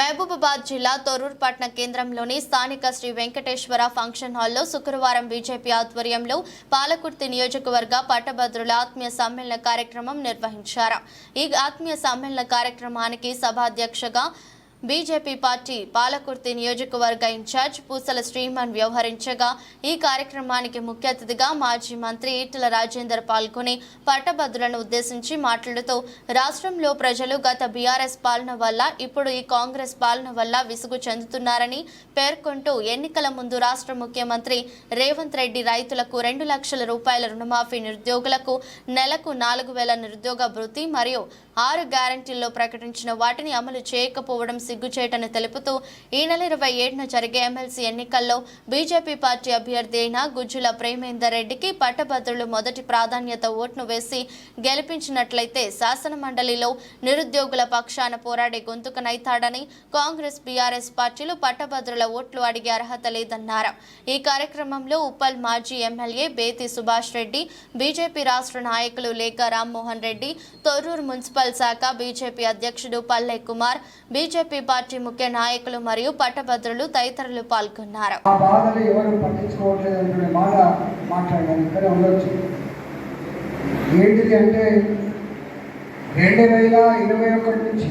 మహబూబాబాద్ జిల్లా తొర్రూరు పట్టణ కేంద్రంలోని స్థానిక శ్రీ వెంకటేశ్వర ఫంక్షన్ హాల్లో శుక్రవారం బీజేపీ ఆధ్వర్యంలో పాలకుర్తి నియోజకవర్గ పట్టభద్రుల ఆత్మీయ సమ్మేళన కార్యక్రమం నిర్వహించారు. ఈ ఆత్మీయ సమ్మేళన కార్యక్రమానికి సభాధ్యక్షగా బీజేపీ పార్టీ పాలకుర్తి నియోజకవర్గ ఇన్ఛార్జ్ పూసల శ్రీమాన్ వ్యవహరించగా ఈ కార్యక్రమానికి ముఖ్య అతిథిగా మాజీ మంత్రి ఈటల రాజేందర్ పాల్గొని పట్టభద్రులను ఉద్దేశించి మాట్లాడుతూ రాష్ట్రంలో ప్రజలు గత బీఆర్ఎస్ పాలన వల్ల ఇప్పుడు ఈ కాంగ్రెస్ పాలన వల్ల విసుగు చెందుతున్నారని పేర్కొంటూ ఎన్నికల ముందు రాష్ట్ర ముఖ్యమంత్రి రేవంత్ రెడ్డి రైతులకు రెండు లక్షల రూపాయల రుణమాఫీ నిరుద్యోగులకు నెలకు నాలుగు వేల నిరుద్యోగ భృతి మరియు ఆరు గ్యారంటీల్లో ప్రకటించిన వాటిని అమలు చేయకపోవడం సిగ్గుచేటని తెలుపుతూ ఈ నెల ఇరవై ఏడున జరిగే ఎమ్మెల్సీ ఎన్నికల్లో బీజేపీ పార్టీ అభ్యర్థి అయిన గుజ్జుల ప్రేమేందర్ రెడ్డికి పట్టభద్రులు మొదటి ప్రాధాన్యత ఓటును వేసి గెలిపించినట్లయితే శాసన మండలిలో నిరుద్యోగుల పక్షాన పోరాడే గొంతుకనైతాడని కాంగ్రెస్ బీఆర్ఎస్ పార్టీలు పట్టభద్రుల ఓట్లు అడిగే అర్హత లేదన్నారు. ఈ కార్యక్రమంలో ఉప్పల్ మాజీ ఎమ్మెల్యే బేతి సుభాష్ రెడ్డి బీజేపీ రాష్ట్ర నాయకులు లేక రామ్మోహన్ రెడ్డి తొర్రూరు మున్సిపల్ శాఖ బీజేపీ అధ్యక్షుడు పల్లె కుమార్ బీజేపీ పార్టీ ముఖ్య నాయకులు మరియు పట్టభద్రులు తదితరులు పాల్గొన్నారు. ఆ బాధలు ఎవరు పట్టించుకోవట్లేదు ఇక్కడ ఏంటిది అంటే రెండు వేల ఇరవై ఒకటి నుంచి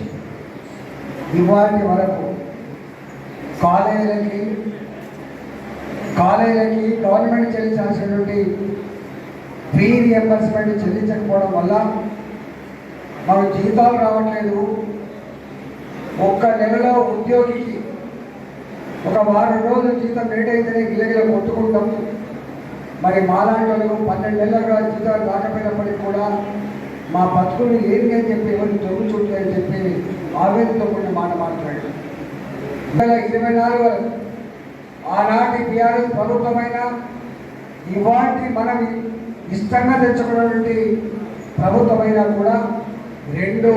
ఇవాటి వరకు కాలేజీలకి కాలేజీలకి గవర్నమెంట్ చెల్లించాల్సినటువంటి ఫీ రియంబర్స్మెంట్ చెల్లించకపోవడం వల్ల మనకు జీతాలు రావట్లేదు. ఒక్క నెలలో ఉద్యోగికి ఒక వారం రోజుల జీతం లేట్ గిలగిల కొట్టుకుంటాం. మరి మాలాంటి వాళ్ళు పన్నెండు నెలలుగా జీతాలు రాకపోయినప్పటికీ కూడా మా బతుకులు ఏమి అని చెప్పి ఎవరిని దొంగ అని చెప్పి ఆవేదనతో కొన్ని మాట మాట్లాడారు. రెండు వేల ఇరవై నాలుగు వరకు ఆనాటి బీఆర్ఎస్ ప్రభుత్వమైన ఇవాటి మనం ఇష్టంగా తెచ్చుకున్నటువంటి ప్రభుత్వమైనా కూడా రెండు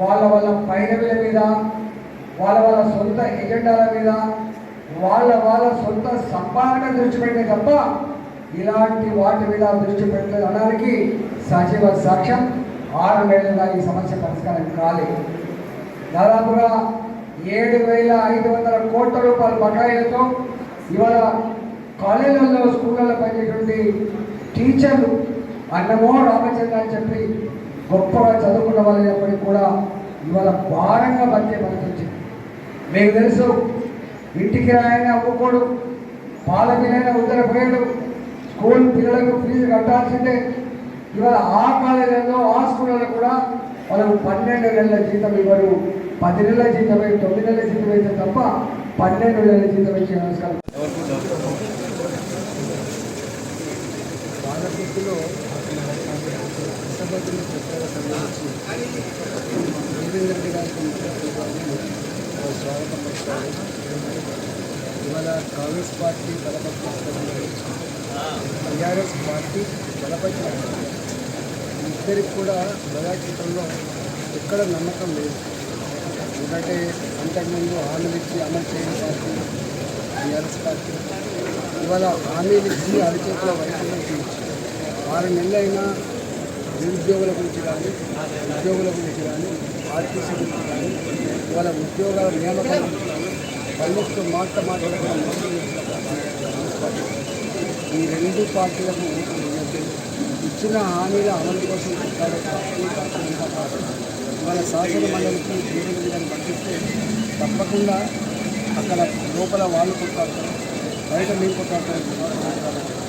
వాళ్ళ వాళ్ళ పైరవిల మీద వాళ్ళ వాళ్ళ సొంత ఎజెండాల మీద వాళ్ళ వాళ్ళ సొంత సంపాదన దృష్టి పెట్టే తప్ప ఇలాంటి వాటి మీద దృష్టి పెట్టలేదు అనడానికి సజీవ సాక్ష్యం. ఆరు నెలలుగా ఈ సమస్య పరిష్కారం కాలేదు దాదాపుగా ఏడు వేల ఐదు వందల కోట్ల రూపాయల బకాయిలతో ఇవాళ కాలేజీలలో స్కూళ్ళలో పనిచేటువంటి టీచర్లు అన్నమో రామచంద్ర అని చెప్పి గొప్పగా చదువుకున్న వాళ్ళైనప్పటికీ కూడా ఇవాళ భారంగా బతికే పరిస్థితి. వచ్చింది మీకు తెలుసు ఇంటికి ఆయన అవ్వకూడదు పాల బిల్లైనా ఉద్దరపోయాడు స్కూల్ పిల్లలకు ఫీజు కట్టాల్సిందే. ఇవాళ ఆ కాలేజీలో ఆ స్కూళ్ళలో కూడా వాళ్ళకు పన్నెండు నెలల జీతం ఇవ్వరు. పది నెలల జీతం తొమ్మిది నెలల జీతం అయితే తప్ప పన్నెండు నెలల జీతం ఇచ్చే అవసరం బాలకృతిలో పట్టభద్రుల సంబంధించి దేవేంద్ర రెడ్డి గారికి స్వాగతం. ఇవాళ కాంగ్రెస్ పార్టీ బలపడుతున్న టీఆర్ఎస్ పార్టీ బలపరిచిన ఇద్దరికి కూడా ప్రజాక్షేత్రంలో ఎక్కడ నమ్మకం లేదు. ఎందుకంటే అంతకుముందు హామీలు ఇచ్చి అమలు చేయని పార్టీ టీఆర్ఎస్ పార్టీ. ఇవాళ హామీలు ఇచ్చి అరిచేతిలో వైఫల్యం చూపించి ఆరు నెలలైనా నిరుద్యోగుల గురించి కానీ ఉద్యోగుల గురించి కానీ ఆర్టీసీ గురించి కానీ ఇవాళ ఉద్యోగాల నియామకాల గురించి కానీ పల్లెత్తు మాట మాట్లాడకుండా ఈ రెండు పార్టీలకు ఇచ్చిన హామీల అమలు కోసం మన శాసన మండలికి జీవన పట్టిస్తే తప్పకుండా అక్కడ లోపల వాళ్ళు కొట్లాడతారు బయట మేము కొట్లాడతారు.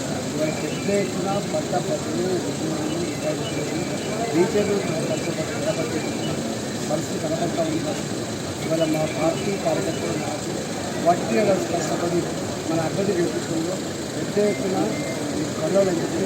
ఇవాళ పెద్ద పద్ధతులు టీచర్లు కష్టపడి పరిస్థితి కనపడతా ఉంటారు ఇవాళ మా పార్టీ కార్యకర్తలు నాకు వట్టిగా కష్టపడి మన అభ్యర్థి గెలిపించడంలో పెద్ద ఎత్తున ఈ కళ్ళలో చెప్పి